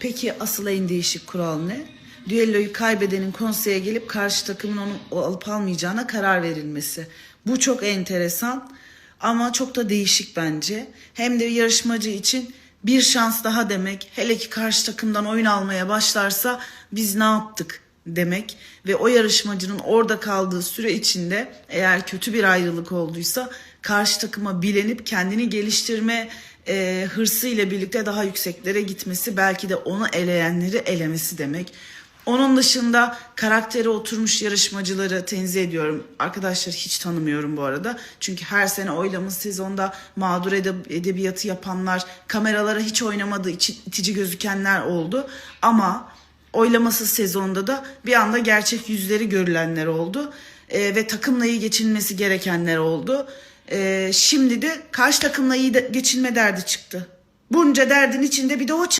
Peki asıl en değişik kural ne? Düelloyu kaybedenin konseye gelip karşı takımın onu alıp almayacağına karar verilmesi. Bu çok enteresan ama çok da değişik bence. Hem de yarışmacı için bir şans daha demek. Hele ki karşı takımdan oyun almaya başlarsa biz ne yaptık demek ve o yarışmacının orada kaldığı süre içinde eğer kötü bir ayrılık olduysa karşı takıma bilenip kendini geliştirme e, hırsı ile birlikte daha yükseklere gitmesi belki de onu eleyenleri elemesi demek. Onun dışında karakteri oturmuş yarışmacıları tenzih ediyorum. Arkadaşlar hiç tanımıyorum bu arada. Çünkü her sene oylama sezonda mağdur ede- edebiyatı yapanlar, kameralara hiç oynamadığı için itici gözükenler oldu. Ama oylamasız sezonda da bir anda gerçek yüzleri görülenler oldu. Ee, ve takımla iyi geçinmesi gerekenler oldu. Ee, şimdi de karşı takımla iyi de- geçinme derdi çıktı. Bunca derdin içinde bir de o çıktı.